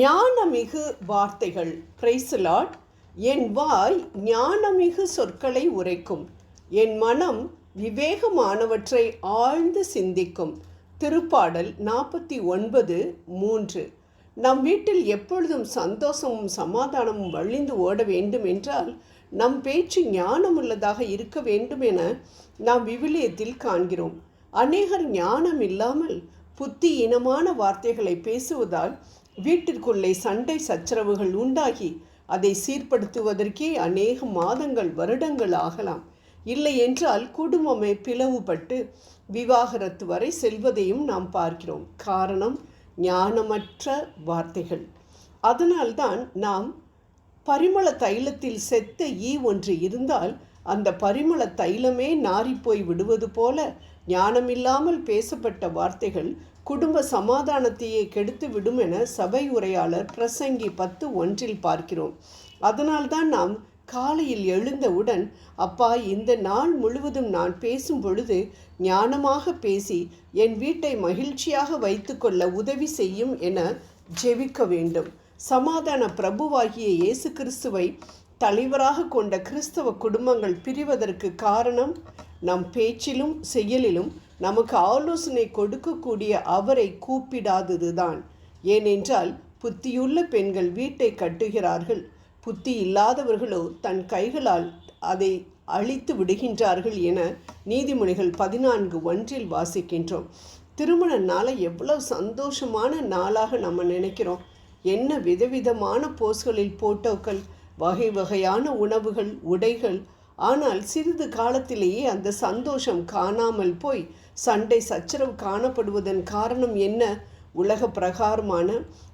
ஞானமிகு வார்த்தைகள். பிரைசலாட் என் வாய் ஞானமிகு சொற்களை உரைக்கும். என் மனம் விவேகமானவற்றை ஆழ்ந்து சிந்திக்கும். திருப்பாடல் நாற்பத்தி ஒன்பது மூன்று. நம் வீட்டில் எப்பொழுதும் சந்தோஷமும் சமாதானமும் வழிந்து ஓட வேண்டும் என்றால் நம் பேச்சு ஞானமுள்ளதாக இருக்க வேண்டும் என நாம் விவிலியத்தில் காண்கிறோம். அநேகர் ஞானம் இல்லாமல் புத்தி இனமான வார்த்தைகளை பேசுவதால் வீட்டிற்குள்ளே சண்டை சச்சரவுகள் உண்டாகி அதை சீர்படுத்துவதற்கே அநேக மாதங்கள் வருடங்கள் ஆகலாம். இல்லை என்றால் குடும்பமே பிளவுபட்டு விவாகரத்து வரை செல்வதையும் நாம் பார்க்கிறோம். காரணம் ஞானமற்ற வார்த்தைகள். அதனால்தான் நாம் பரிமள தைலத்தில் செத்த ஈ ஒன்று இருந்தால் அந்த பரிமள தைலமே நாறிப்போய் விடுவது போல ஞானமில்லாமல் பேசப்பட்ட வார்த்தைகள் குடும்ப சமாதானத்தையே கெடுத்து விடும் என சபை உரையாளர் பிரசங்கி பத்து ஒன்றில் பார்க்கிறோம். அதனால்தான் நாம் காலையில் எழுந்தவுடன் அப்பா இந்த நாள் முழுவதும் நான் பேசும் பொழுது ஞானமாக பேசி என் வீட்டை மகிழ்ச்சியாக வைத்துக்கொள்ள உதவி செய்யும் என ஜெபிக்க வேண்டும். சமாதான பிரபுவாகிய இயேசு கிறிஸ்துவை தலைவராக கொண்ட கிறிஸ்தவ குடும்பங்கள் பிரிவதற்கு காரணம் நம் பேச்சிலும் செயலிலும் நமக்கு ஆலோசனை கொடுக்கக்கூடிய அவரை கூப்பிடாததுதான். ஏனென்றால் புத்தியுள்ள பெண்கள் வீட்டை கட்டுகிறார்கள். புத்தி இல்லாதவர்களோ தன் கைகளால் அதை அழித்து விடுகின்றார்கள் என நீதிமொழிகள் பதினான்கு ஒன்றில் வாசிக்கின்றோம். திருமண நாளை எவ்வளவு சந்தோஷமான நாளாக நம்ம நினைக்கிறோம். என்ன விதவிதமான போஸ்களில் போட்டோக்கள் வகை வகையான உணவுகள் உடைகள் ஆனால் சிறிது காலத்திலேயே அந்த சந்தோஷம் காணாமல் போய் சண்டை சச்சரவு காணப்படுவதன் காரணம் என்ன? உலக பிரகாரமான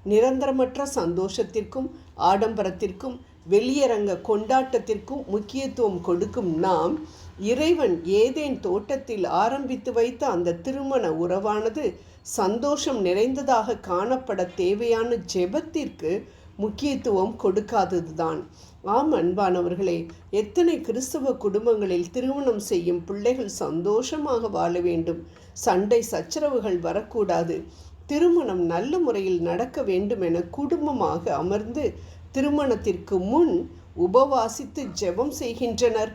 நிரந்தரமற்ற சந்தோஷத்திற்கும் ஆடம்பரத்திற்கும் வெளியரங்க கொண்டாட்டத்திற்கும் முக்கியத்துவம் கொடுக்கும் நாம் இறைவன் ஏதேன் தோட்டத்தில் ஆரம்பித்து வைத்த அந்த திருமண உறவானது சந்தோஷம் நிறைந்ததாக காணப்பட தேவையான ஜெபத்திற்கு முக்கியத்துவம் கொடுக்காததுதான். ஆம் அன்பானவர்களே எத்தனை கிறிஸ்தவ குடும்பங்களில் திருமணம் செய்யும் பிள்ளைகள் சந்தோஷமாக வாழ வேண்டும்? சண்டை சச்சரவுகள் வரக்கூடாது. திருமணம் நல்ல முறையில் நடக்க வேண்டும் என குடும்பமாக அமர்ந்து திருமணத்திற்கு முன் உபவாசித்து ஜெபம் செய்கின்றனர்.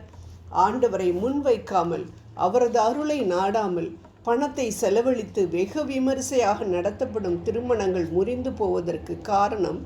ஆண்டவரை முன்வைக்காமல் அவரது அருளை நாடாமல் பணத்தை செலவழித்து வெகு விமரிசையாக நடத்தப்படும் திருமணங்கள் முறிந்து போவதற்கு காரணம்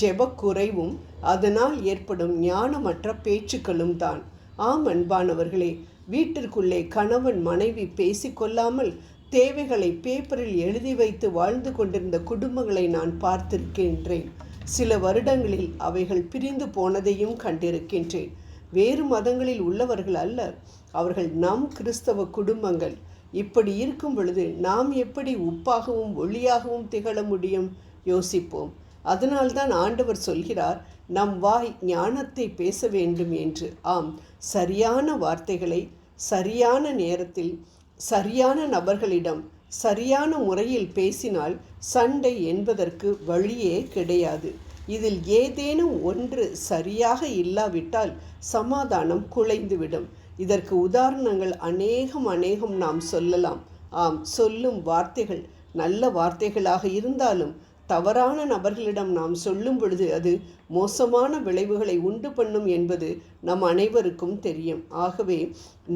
ஜெபக்குறைவும் அதனால் ஏற்படும் ஞானமற்ற பேச்சுக்களும் தான். ஆம் அன்பானவர்களே வீட்டிற்குள்ளே கணவன் மனைவி பேசிக்கொள்ளாமல் தேவைகளை பேப்பரில் எழுதி வைத்து வாழ்ந்து கொண்டிருந்த குடும்பங்களை நான் பார்த்திருக்கின்றேன். சில வருடங்களில் அவைகள் பிரிந்து போனதையும் கண்டிருக்கின்றேன். வேறு மதங்களில் உள்ளவர்கள் அல்ல அவர்கள் நம் கிறிஸ்தவ குடும்பங்கள். இப்படி இருக்கும் பொழுது நாம் எப்படி உப்பாகவும் ஒளியாகவும் திகழ முடியும்? யோசிப்போம். அதனால்தான் ஆண்டவர் சொல்கிறார் நம் வாய் ஞானத்தை பேச வேண்டும் என்று. ஆம் சரியான வார்த்தைகளை சரியான நேரத்தில் சரியான நபர்களிடம் சரியான முறையில் பேசினால் சண்டை என்பதற்கு வழியே கிடையாது. இதில் ஏதேனும் ஒன்று சரியாக இல்லாவிட்டால் சமாதானம் குலைந்துவிடும். இதற்கு உதாரணங்கள் அநேகம் அநேகம் நாம் சொல்லலாம். ஆம் சொல்லும் வார்த்தைகள் நல்ல வார்த்தைகளாக இருந்தாலும் தவறான நபர்களிடம் நாம் சொல்லும் பொழுது அது மோசமான விளைவுகளை உண்டு பண்ணும் என்பது நம் அனைவருக்கும் தெரியும். ஆகவே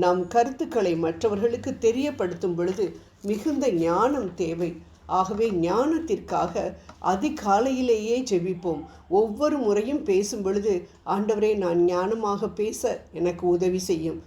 நம் கருத்துக்களை மற்றவர்களுக்கு தெரியப்படுத்தும் பொழுது மிகுந்த ஞானம் தேவை. ஆகவே ஞானத்திற்காக அதிகாலையிலேயே ஜெபிப்போம். ஒவ்வொரு முறையும் பேசும் பொழுது ஆண்டவரே நான் ஞானமாக பேச எனக்கு உதவி செய்யும்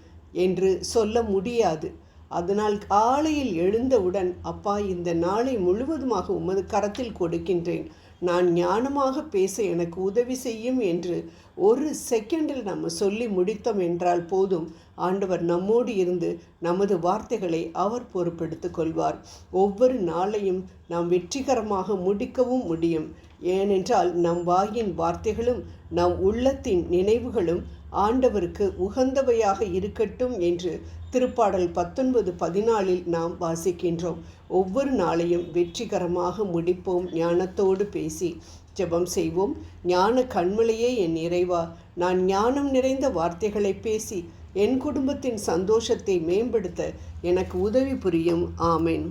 என்று சொல்ல முடியாது. அதனால் காலையில் எழுந்தவுடன் அப்பா இந்த நாளை முழுவதுமாக உமது கரத்தில் கொடுக்கின்றேன். நான் ஞானமாக பேச எனக்கு உதவி செய்யும் என்று ஒரு செகண்டில் நம்ம சொல்லி முடித்தோம் என்றால் போதும். ஆண்டவர் நம்மோடு இருந்து நமது வார்த்தைகளை அவர் பொறுப்பெடுத்துக் கொள்வார். ஒவ்வொரு நாளையும் நாம் வெற்றிகரமாக முடிக்கவும் முடியும். ஏனென்றால் நம் வாயின் வார்த்தைகளும் நம் உள்ளத்தின் நினைவுகளும் ஆண்டவருக்கு உகந்தவையாக இருக்கட்டும் என்று திருப்பாடல் பத்தொன்பது பதினாலில் நாம் வாசிக்கின்றோம். ஒவ்வொரு நாளையும் வெற்றிகரமாக முடிப்போம் ஞானத்தோடு பேசி ஜெபம் செய்வோம். ஞான கண்மலையே என் இறைவா நான் ஞானம் நிறைந்த வார்த்தைகளை பேசி என் குடும்பத்தின் சந்தோஷத்தை மேம்படுத்த எனக்கு உதவி புரியும். ஆமேன்.